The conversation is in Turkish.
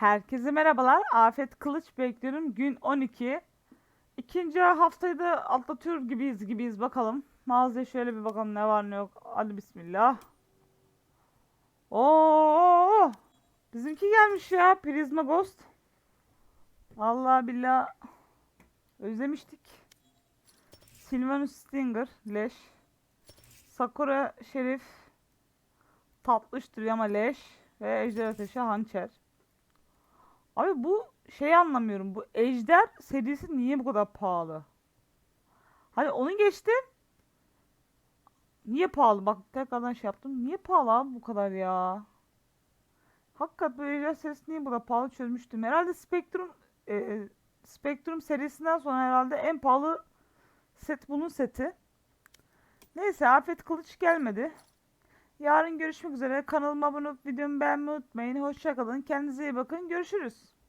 Herkese merhabalar. Afet Kılıç bekliyorum. Gün 12. İkinci haftayı da atlatıyor gibiyiz gibiyiz bakalım. Mağazaya şöyle bir bakalım ne var ne yok. Hadi bismillah. Oo! Bizimki gelmiş ya. Prisma Ghost. Vallahi billah özlemiştik. Sylvanus Stinger leş. Sakura Şerif tatlış duruyor ama leş ve Ejder Ateşi Hançer. Abi bu şey anlamıyorum. Bu Ejder serisi niye bu kadar pahalı? Hani onu geçtim. Niye pahalı? Bak tekrardan şey yaptım. Niye pahalı abi bu kadar ya? Hakikaten bu Ejder serisi niye bu kadar pahalı çözmüştüm. Herhalde Spectrum e, Spectrum serisinden sonra herhalde en pahalı set bunun seti. Neyse Afet Kılıç gelmedi. Yarın görüşmek üzere. Kanalıma abone olup videomu beğenmeyi unutmayın. Hoşçakalın. Kendinize iyi bakın. Görüşürüz.